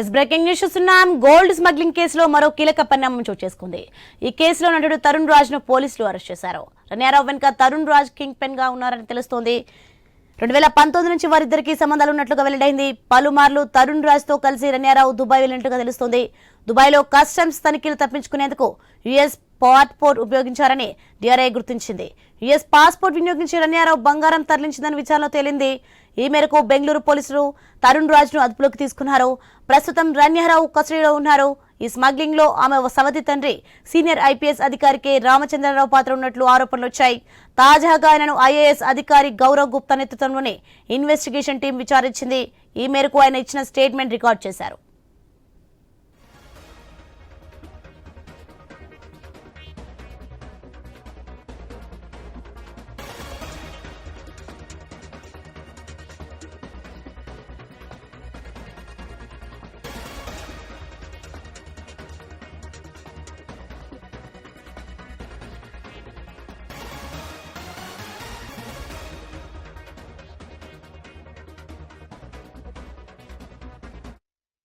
Yes breaking news చూస్తున్నాం. Gold smuggling కేసులో మరో కీలక పరిణామం చోటు చేసుకుంది. ఈ కేసులో నటుడు తరుణ్ రాజ్ను పోలీసులు అరెస్ట్ చేశారు. రన్యారావు వెనుక తరుణ్ రాజ్ కింగ్ పెన్గా ఉన్నారని తెలుస్తోంది. రెండు వేల పంతొమ్మిది నుంచి వారిద్దరికి సంబంధాలు ఉన్నట్లుగా వెల్లడైంది. పలుమార్లు తరుణ్ రాజ్తో కలిసి రన్యారావు దుబాయ్ వెళ్ళినట్లుగా తెలుస్తోంది. దుబాయ్లో కస్టమ్స్ తనిఖీలు తప్పించుకునేందుకు యుఎస్ పాస్పోర్ట్ ఉపయోగించారని డిఆర్ఐ గుర్తించింది. యుఎస్ పాస్పోర్ట్ వినియోగించి రన్యారావు బంగారం తరలించిందని విచారణలో తేలింది. ఈ మేరకు బెంగళూరు పోలీసులు తరుణ్ రాజ్ను అదుపులోకి తీసుకున్నారు. ప్రస్తుతం రన్యారావు కస్టడీలో ఉన్నారు. ఈ స్మగ్లింగ్లో ఆమె సవతి తండ్రి సీనియర్ ఐపీఎస్ అధికారి కె. రామచంద్రరావు పాత్ర ఉన్నట్లు ఆరోపణలు వచ్చాయి. తాజాగా ఆయనను ఐఏఎస్ అధికారి గౌరవ్ గుప్తా నేతృత్వంలోని ఇన్వెస్టిగేషన్ టీం విచారించింది. ఈ మేరకు ఆయన ఇచ్చిన స్టేట్మెంట్ రికార్డ్ చేశారు.